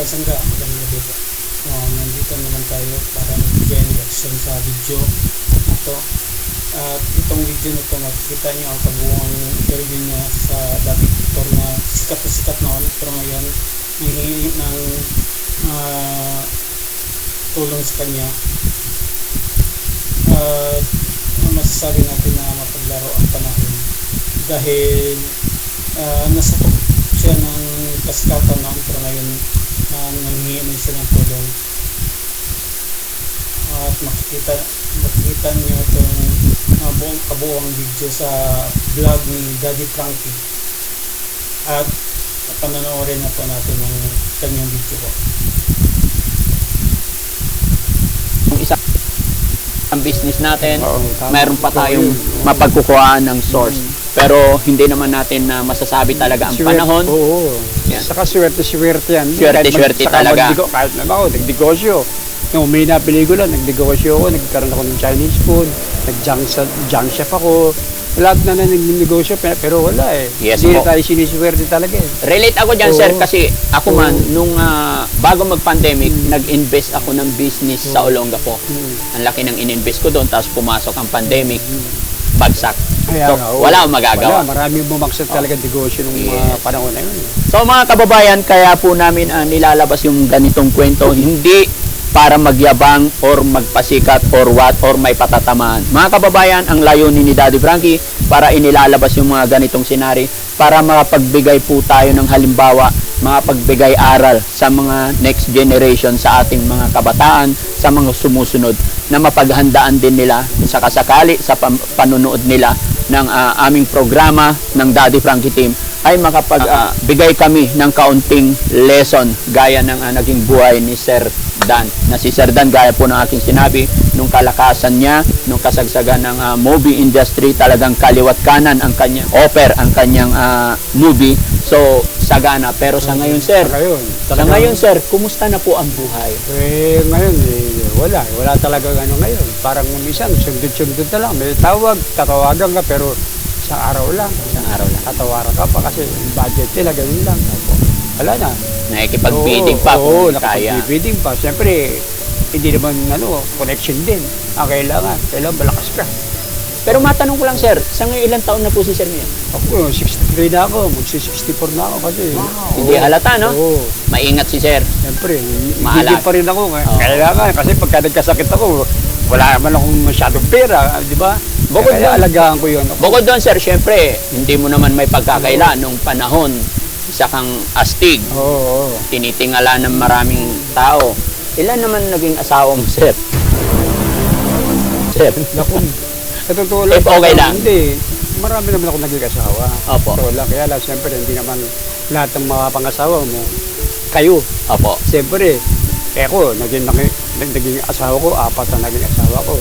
Kasangga, magandang gabi po. Oh, nandito naman tayo para magbigay ng reaction sa video na to. At itong video na to, makikita niyo ang kabuuan ng interview niya sa dating actor na sikat na sikat noon pero ngayon nanghihingi ng ah, tulong sa kanya. At ano masasabi natin na mapaglaro ang panahon dahil uh, nasakop siya ng kasikatan noon pero ngayon uh, nanghihingi siya ng tulong at makikita makikita niyo itong uh, buong kabuong video sa vlog ni Daddy Frankie at panonoorin na po natin ang kanyang video. Yung isa ang business natin, mayroon pa tayong mapagkukuhaan ng source. Pero hindi naman natin na masasabi talaga ang Swerte- panahon. Oo. Yan. Saka swerte-swerte yan. Swerte, Kahit mag- swerte saka talaga. magdigo- kahit naman ako, nagdegosyo. Nung may na pelikula, nagdegosyo ako, nagkaroon ako ng Chinese food, nag-junk, chef ako. Lahat na na nagnegosyo, pe- pero wala eh. Yes Hindi po. na tayo siniswerte talaga eh. Relate ako dyan, Oo. sir, kasi ako man, Oo. nung ah, bago mag-pandemic, nag-invest ako ng business sa Olongapo. Mm. Ang laki ng in-invest ko doon, tapos pumasok ang pandemic, bagsak. Kaya So, oo. wala akong magagawa. Wala, maraming bumagsak talaga negosyo nung mga panahon na yun. So mga kababayan, kaya po namin ah, nilalabas yung ganitong kwento, hindi para magyabang or magpasikat or what or may patatamaan. Mga kababayan, ang layunin ni Daddy Frankie para inilalabas yung mga ganitong senary para makapagbigay po tayo ng halimbawa, makapagbigay aral sa mga next generation sa ating mga kabataan, sa mga sumusunod na mapaghandaan din nila sa kasakali sa panunood nila ng ah, aming programa ng Daddy Frankie Team ay makapagbigay kami ng kaunting lesson gaya ng ah, naging buhay ni Sir Dan. Na si Sir Dan, gaya po ng aking sinabi, nung kalakasan niya, nung kasagsagan ng ah, movie industry, talagang kaliwat kanan ang kanyang offer, ang kanyang ah, movie. So, sagana. Pero sa ngayon, Sir, Sa ngayon. sa ngayon, Sir, kumusta na po ang buhay? Eh, ngayon, eh, wala. Wala talaga ano ngayon. Parang minsan, sundot-sundot na lang. May tawag, tatawagan ka, pero isang araw lang. Isang araw lang. Tatawaran ka pa kasi budget nila, ganun lang. Wala na. Nakikipag-bidding pa Oo, kung kaya. nakapag-bidding pa. Siyempre, hindi naman ano, connection din. Ang kailangan, kailangan malakas ka. Pero matanong ko lang, Sir, sa ngayon ilang taon na po si Sir ngayon? Ako, 63 na ako, magsi-64 na ako kasi. Hindi halata, no? Oo, Maingat si Sir. siyempre, hindi pa rin ako. Oo. Kailangan, kasi pagka nagkasakit ako, wala naman akong masyadong pera, di ba? Bukod Kaya doon- alagaan ko yun. Bukod doon, sir, syempre, hindi mo naman may pagkakaila nung panahon isa kang astig, Oo, oo. tinitingala ng maraming tao. Ilan naman naging asawa mo, sir? Sir, Naku, sa totoo If okay lang. Hindi. Marami naman ako naging asawa. Opo. Totoo lang. Kaya lang, siyempre, hindi naman lahat ng mga pangasawa mo, kayo. opo. Siyempre, eh ako, naging, naging, naging asawa ko, apat na naging asawa ko.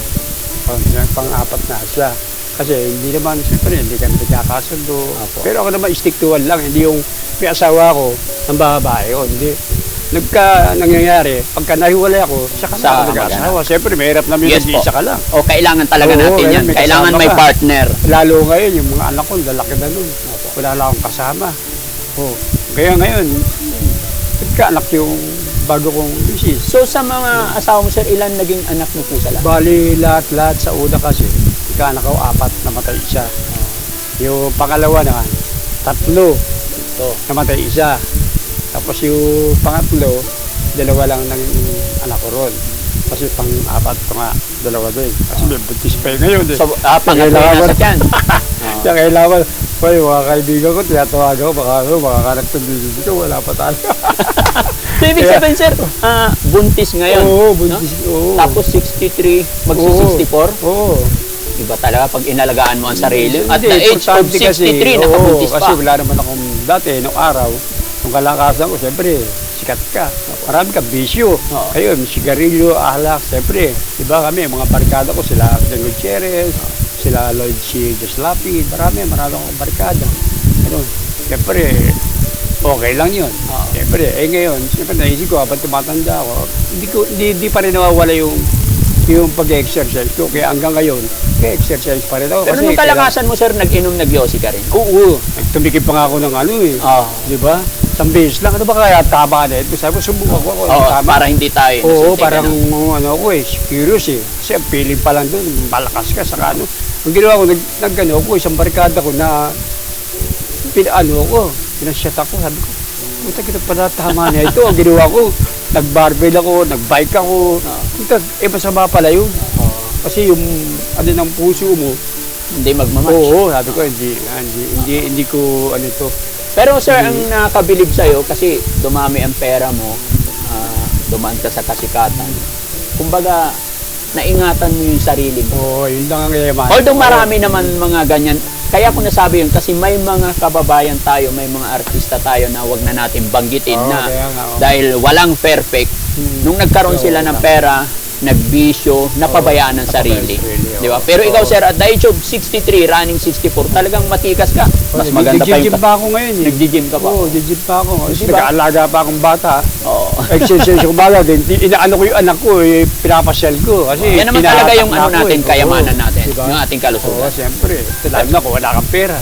Pang-apat na siya. Kasi hindi naman, siyempre, hindi kami nagkakasundo. Pero ako naman, stick to one lang. Hindi yung may asawa ko, ng babae ko. Hindi. Nagka nangyayari, pagka nahiwalay ako, saka Sa na ako nag-asawa. Siyempre, mahirap namin Yes yes, po. isa ka lang. O kailangan talaga Oo, natin yan. kailangan may Kailangan kasama may ka. partner. Lalo ngayon, yung mga anak ko, lalaki na nun. Wala lang akong kasama. Oh. Kaya ngayon, nagkaanak yung bago kong misis. So sa mga asawa mo, sir, ilan naging anak mo po sa lahat? Bali, lahat-lahat sa una kasi, nagkaanak ko, apat namatay isa. Yung pangalawa naman, tatlo. Namatay isa. Tapos yung pangatlo, dalawa lang ng anak ko ron. Kasi pang-apat ko nga, dalawa din. Kasi may buntis pa yun ngayon eh. So, ah, pangatlo yung nasa tiyan. Kaya kailangan, Hoy, mga kaibigan ko, tinatawagan ko, baka ano, makakanak ng dito, wala pa tayo. So, ibig sabihin, sir, ah, buntis ngayon. Oo, buntis, oo. Tapos 63, magsi-64. Oo. Iba talaga pag inalagaan mo ang sarili. At Hindi, the age of importante 63, oo, nakabuntis Kasi pa. wala naman akong dati, nung araw, nung kalakasan ko, siyempre, sikat ka. Marami ka bisyo. Oo. Ayun, sigarilyo, alak, siyempre. Diba kami, mga barkada ko, sila John Gutierrez, sila Lloyd C. Joslapid, marami, marami akong barkada. Ano, siyempre, okay lang yun. Oo. Siyempre, eh ngayon, siyempre naisip ko, habang tumatanda ako, hindi, ko, hindi, hindi pa rin nawawala yung yung pag-exercise ko. Kaya hanggang ngayon, exercise pa rin ako. Pero nung kalakasan mo, sir, nag-inom, nag-yosi ka rin. Oo, tumikip pa nga ako ng ano eh. Oo. Di ba? Isang beses lang, ano ba kaya tama na ito? Sabi ko, subukan ko. Oo, tama. para hindi tayo Oo, nasuntikan, parang no? ano ko eh, curious eh. Kasi ang feeling pa lang doon, malakas ka sa ano. Ang ginawa ko, nag, nagano ko, isang barkada ko na pinaano ko, pinasyat ako, sabi ko, puta kita pala tama na ito. Ang ginawa ko, nag-barbell ako, nag-bike ako. Puta, eh masama pala yun. Kasi yung ano ng puso mo, Hindi magmamatch. oo, sabi ko, hindi, hindi, hindi, hindi ko ano to. Pero sir, ang nakabilib sa'yo, kasi dumami ang pera mo, ah, dumaan ka sa kasikatan. Kumbaga, naingatan mo yung sarili mo. Oo, yun lang ang yaman. Although marami naman mga ganyan, kaya ko nasabi yun kasi may mga kababayan tayo, may mga artista tayo na wag na natin banggitin Oo, na kaya nga, oo. dahil walang perfect. Nung nagkaroon Oo, sila ng pera, nagbisyo, napabayaan ng sarili. oo. Di ba? Pero ikaw Oo. sir, at the age of 63, running 64, talagang matikas ka. Mas Oo, maganda pa nag-gym yung... pa ako ngayon eh. Nag-gym ka pa. Oo, nag-gym pa ako. Kasi Diba? nag-aalaga pa akong bata. Oo. Exercise ko baga din. Inaano ko yung anak ko, eh, pinapasyal ko. Kasi Yan naman talaga yung ano natin, eh. kayamanan Oo, natin, diba? yung ating Oo, kalusugan. siyempre. Lalo na kung wala kang pera.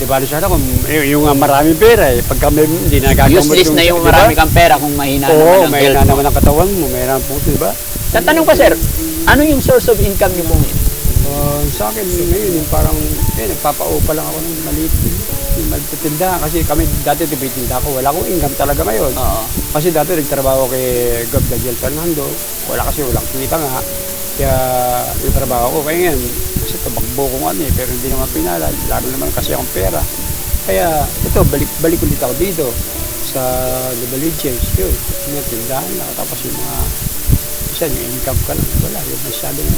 Di ba, sana kung yung, yung maraming pera eh, pagka may, hindi na gagamot Useless na yung di ba? marami kang pera kung mahina Oo, naman ang na mo. naman ang katawan mo, may na po, di ba? Tatanong ko sir, ano yung source of income niyo po ngayon? Uh, sa akin ngayon, yung parang, eh, nagpapaupa lang ako ng maliit. Yung tindahan. Kasi kami dati tibitinda ako, wala akong income talaga ngayon. Oo. Kasi dati nagtrabaho kay Gov. Daniel Fernando. Wala kasi walang kita nga. Kaya yung trabaho ko. Kaya ngayon, kasi tabakbo ko ano eh. Pero hindi naman pinala. Lalo naman kasi akong pera. Kaya ito, balik, balik ulit ako dito sa Double Change. Yun, yung tindahan lang. Tapos yung mga, isa yung income ka lang. Wala, yung masyadong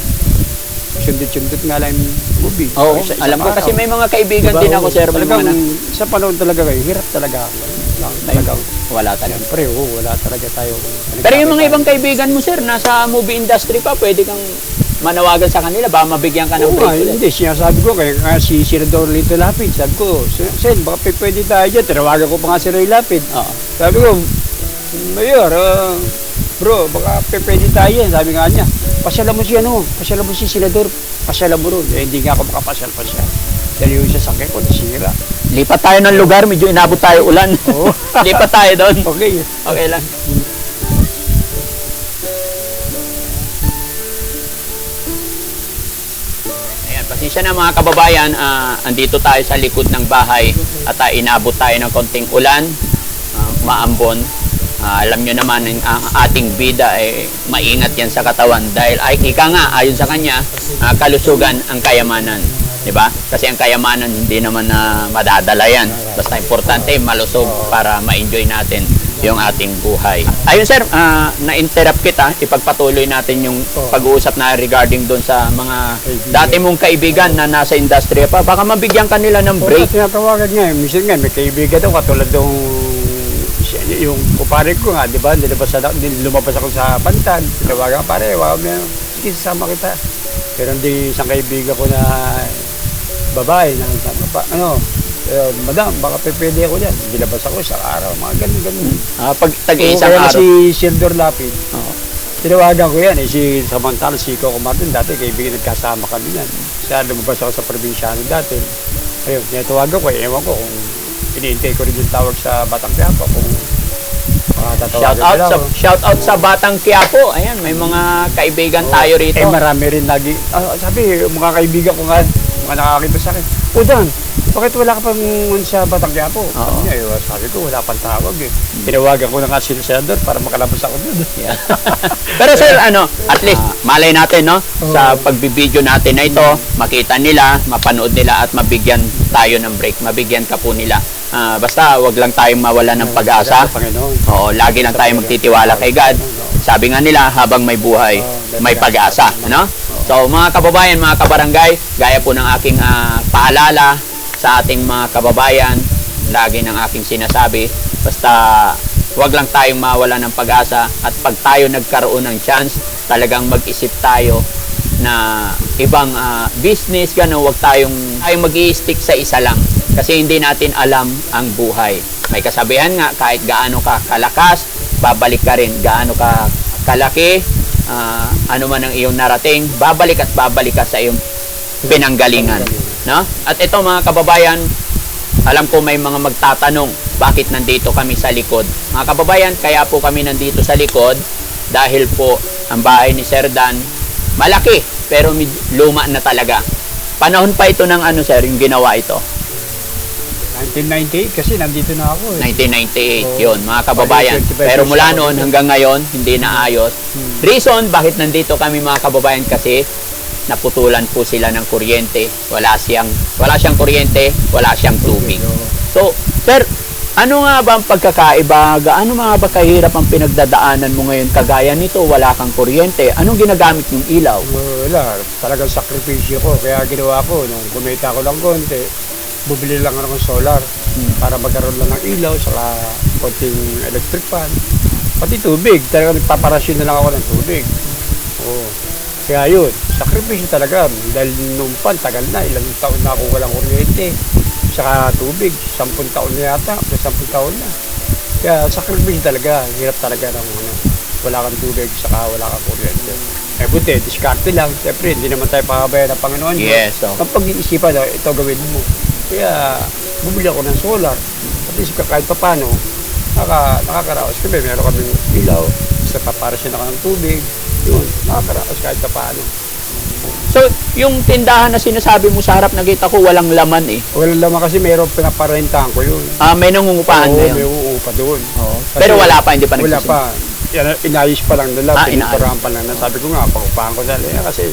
sundot-sundot nga lang yung movie. Oo, Isa- isang alam ko kasi may mga kaibigan Diba? din ako sir, mga Talagang, na, sa panahon talaga kayo, hirap talaga ako. Lang, talagang, wala talaga. Siyempre, oo, wala talaga tayo. Pero yung mga ibang kaibigan mo sir, nasa movie industry pa, pwede kang manawagan sa kanila, ba mabigyan ka ng Oo break hindi. Sinasabi ko, kaya nga si Senador Lito Lapid, sabi ko, Sen, baka pwede tayo dyan. Tinawagan ko pa nga si Roy Lapid. Oo. Sabi ko, Mayor, ah, bro, baka p- pwede tayo yan. Sabi nga niya, pasyalan mo si ano, pasyalan mo si Senador, pasyalan mo ron. Eh, hindi nga ako makapasyal pa siya. Dahil yung sasakyan ko, nasira. Lipat tayo ng lugar, medyo inabot tayo ulan. Oo. Lipat tayo doon. Okay. Okay lang. Ayan, pasensya na mga kababayan, ah, andito tayo sa likod ng bahay at ah, inabot tayo ng konting ulan, ah, maambon. Ah, alam nyo naman, ang, ating bida ay maingat yan sa katawan dahil ay, ika nga, ayon sa kanya, ah, kalusugan ang kayamanan. 'di ba? Kasi ang kayamanan hindi naman na madadala yan. Basta importante malusog para ma-enjoy natin yung ating buhay. Ayun sir, ah, na-interrupt kita. Ipagpatuloy natin yung pag-uusap na regarding doon sa mga dati mong kaibigan na nasa industriya pa. Baka mabigyan ka nila ng Break. break. tinatawagan nga, eh. minsan nga, may kaibigan daw, katulad siya- yung kupare ko nga, di ba, nilabas, na, lumabas ako sa bantan, tinawagan pare, wag mo yan, sige, sasama kita. Pero hindi isang kaibigan ko na babae, na, pa, ano, eh, madam, baka pwede ako dyan. Nilabas ako sa araw, mga ganun, ganun. Ah, pag tag-iisang araw. si Sildor Lapid, Oo. Tinawagan ko yan eh, si samantala si Coco Martin dati kaibigan nagkasama kami yan. Sa lumabas ako sa probinsyano dati. Ayun, tinatawagan ko, eh, ewan ko kung iniintay ko rin yung tawag sa Batang Quiapo kung Shout out sa shout out sa Batang Quiapo. Ayan, may mga kaibigan tayo rito. Eh marami rin lagi. Ah, sabi, mga kaibigan ko nga, mga nakakita sa akin, O Dan, bakit wala ka pang sa Batang Quiapo? Sabi niya, eh, sabi ko, wala pang tawag eh. Tinawagan ko na nga si Senador para makalabas ako doon. Yeah. Pero sir, ano, at least malay natin, no? Sa pagbibideo natin na ito, makita nila, mapanood nila at mabigyan tayo ng break. Mabigyan ka po nila. Ah, basta wag lang tayong mawala ng pag-asa. Panginoon. Oo, lagi lang tayo magtitiwala kay God. Sabi nga nila, habang may buhay, may pag-asa. Ano? So, mga kababayan, mga kabarangay, gaya po ng aking ah, paalala sa ating mga kababayan, lagi ng aking sinasabi, basta wag lang tayong mawala ng pag-asa at pag tayo nagkaroon ng chance, talagang mag-isip tayo na ibang ah, business, gano'n, wag tayong, tayong mag stick sa isa lang. Kasi hindi natin alam ang buhay. May kasabihan nga, kahit gaano ka kalakas, babalik ka rin. Gaano ka kalaki, ah, ano man ang iyong narating, babalik at babalik ka sa iyong pinanggalingan. No? At ito mga kababayan, Alam ko may mga magtatanong bakit nandito kami sa likod. Mga kababayan, kaya po kami nandito sa likod dahil po ang bahay ni Sir Dan malaki pero luma na talaga. Panahon pa ito ng ano sir, yung ginawa ito. 1998 kasi nandito na ako eh. 1998 Oo. yun, mga kababayan. 25 Pero mula noon hanggang ngayon, hindi na ayos. Reason bakit nandito kami mga kababayan kasi naputulan po sila ng kuryente. Wala siyang wala siyang kuryente, wala siyang tubig. So, sir, ano nga ba ang pagkakaiba? Ano mga ba kahirap ang pinagdadaanan mo ngayon? Kagaya nito, wala kang kuryente. Anong ginagamit yung ilaw? Wala, talagang sakripisyo ko. Kaya ginawa ko, nung kumita ko ng konti, bubili lang ako ng solar para magkaroon lang ng ilaw, saka konting electric fan. Pati tubig, talagang nagpaparasyon na lang ako ng tubig. Oo. Kaya yun, sakripisyo talaga. Dahil nung pan, tagal na, ilang taon na ako walang kuryente. Saka tubig, sampung taon na yata, o sampung taon na. Kaya sakripisyo talaga, hirap talaga ng ano, wala kang tubig, saka wala kang kuryente. Eh buti, diskarte lang. Siyempre, hindi naman tayo pakabayan ng Panginoon. Yes, oh. Ang pag-iisipan, oh, ito gawin mo. Kaya, bumili ako ng solar. At least kahit pa paano, naka, nakakaraos kami. Meron kami ilaw, sa paparasyon ako ng tubig. Yun, nakakaraos kahit pa paano. So, yung tindahan na sinasabi mo sa harap, nakita ko walang laman eh. Wala naman kasi meron pinaparentahan ko yun. Ah, may nangungupahan Oo, na yun. may uupa doon. Pero wala pa, hindi pa Wala pa. Yan, inayos pa lang nila, Ah, ah, pinipurahan pa lang. Sabi ko nga, pagupahan ko sa nila kasi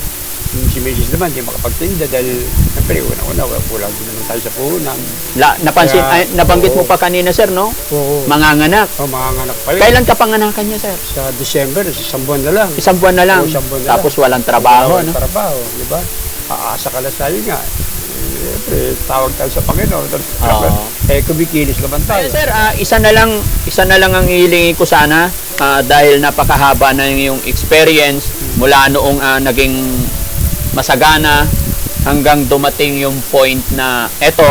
yung si Mrs. naman, hindi makapagtinda dahil siyempre, una-una, kulang din naman tayo sa puhunan. La, napansin, Kaya, ay, nabanggit mo oo. pa kanina, sir, no? Oo. Manganganak. Oh, mga anak pa yun. Kailan ka panganakan niya, sir? Sa December, sa isang buwan na lang. Isang buwan na lang. Oo, isang buwan na Tapos walang trabaho, Walang no? Trabaho, di ba? Aasa ka lang tayo nga. Siyempre, tawag tayo sa Panginoon. Oo. Eh, kumikilos naman tayo. Kaya, sir, ah, isa na lang, isa na lang ang hilingi ko sana ah, dahil napakahaba na yung experience mula noong ah, naging masagana hanggang dumating yung point na eto,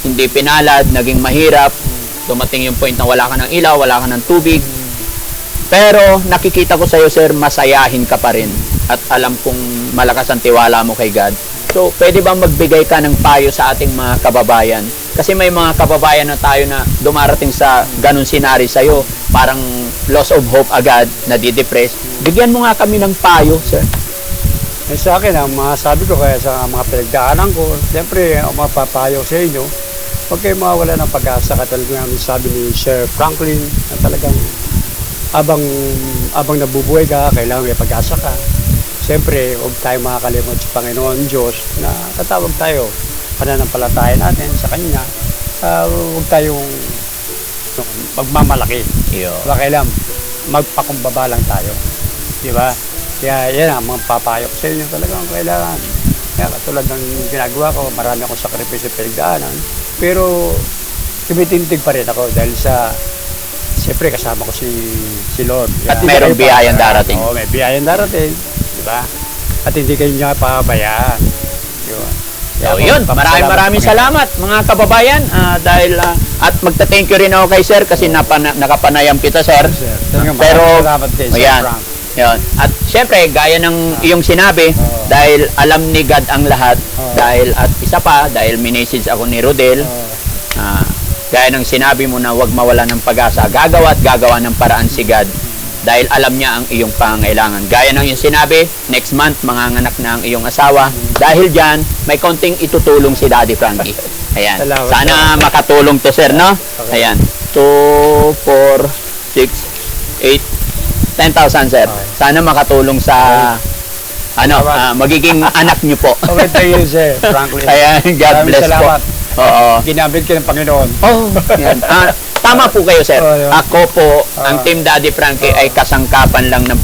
hindi pinalad, naging mahirap, dumating yung point na wala ka ng ilaw, wala ka ng tubig. Pero nakikita ko sa iyo sir, masayahin ka pa rin at alam kong malakas ang tiwala mo kay God. So, pwede ba magbigay ka ng payo sa ating mga kababayan? Kasi may mga kababayan na tayo na dumarating sa ganun senaryo sa iyo, parang loss of hope agad, nadidepress. Bigyan mo nga kami ng payo, sir. Eh, sa akin, ang masasabi ko kaya sa mga pinagdaanan ko, siyempre, ang mapapayo sa inyo, huwag kayo mawala ng pag-asa. Katulad nga ng sabi ni Sir Franklin, na talagang abang, abang nabubuhay ka, kailangan may pag-asa ka. Siyempre, huwag tayo makakalimot sa Panginoon Diyos na tatawag tayo, pananampalataya natin sa Kanya. Uh, huwag tayong magmamalaki. Yo. Diba kailan magpakumbaba lang tayo. Di ba? Kaya yan ang mga papayo ko sa inyo talagang kailangan. Kaya katulad ng ginagawa ko, marami akong sakripisyo pinagdaanan. Pero tumitindig pa rin ako dahil sa Siyempre kasama ko si si Lord. At Kaya- mayroong biyayang darating. Oo, may biyayang darating. Di ba? At hindi kayo niya pabayaan. Yun. So, yun, maraming maraming salamat mga kababayan ah, dahil ah, at magta-thank you rin ako kay sir kasi napana, nakapanayam kita sir. Sir, Pero, salamat din, Sir Frank. Yun. At syempre, gaya ng iyong sinabi, Oo. dahil alam ni God ang lahat, Oo. dahil at isa pa, dahil minessage ako ni Rodel, Oo. ah, gaya ng sinabi mo na huwag mawala ng pag-asa, gagawa at gagawa ng paraan si God dahil alam niya ang iyong pangailangan. Gaya ng iyong sinabi, next month manganganak na ang iyong asawa. Dahil dyan, may konting itutulong si Daddy Frankie. Ayan. Salamat, Sana makatulong to, sir, no? Ayan. 2, 4, 6, 8, 10,000, sir. Okay. Sana makatulong sa, ano, ah, magiging anak niyo po. Okay, thank you, Sir Franklin. Ayan, God Maraming bless salamat. po. Oo. Ginamit ka ng Panginoon. Oh, yan. Ah, tama po kayo, sir. Oh, yun. Ako po, ang Ah. Team Daddy Frankie ay kasangkapan lang ng